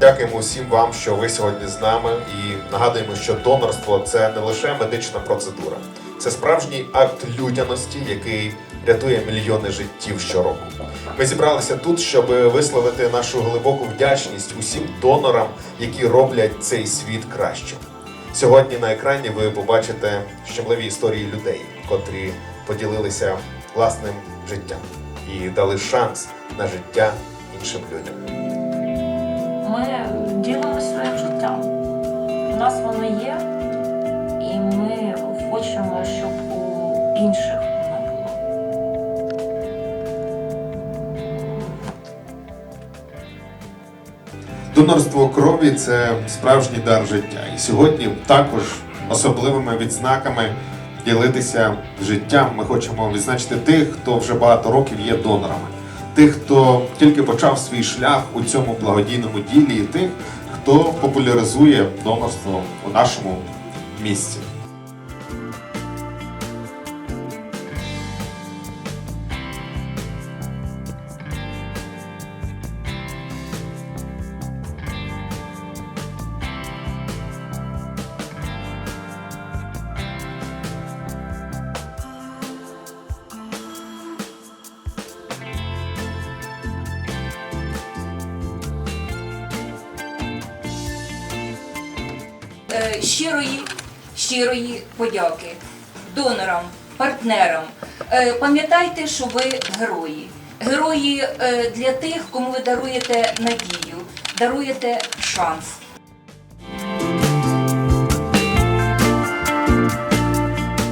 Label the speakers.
Speaker 1: Дякуємо усім вам, що ви сьогодні з нами, і нагадуємо, що донорство це не лише медична процедура, це справжній акт людяності, який рятує мільйони життів щороку. Ми зібралися тут, щоб висловити нашу глибоку вдячність усім донорам, які роблять цей світ кращим. Сьогодні на екрані ви побачите щемливі історії людей, котрі поділилися власним життям і дали шанс на життя іншим людям.
Speaker 2: Ми ділимо своїм життям. У нас воно є, і ми хочемо, щоб у інших воно було.
Speaker 1: Донорство крові це справжній дар життя. І сьогодні також особливими відзнаками ділитися життям. Ми хочемо відзначити тих, хто вже багато років є донорами, тих, хто тільки почав свій шлях у цьому благодійному ділі, і тих, хто популяризує донорство у нашому місті.
Speaker 3: Щирої, щирої подяки донорам, партнерам. Е, Пам'ятайте, що ви герої. Герої е, для тих, кому ви даруєте надію, даруєте шанс.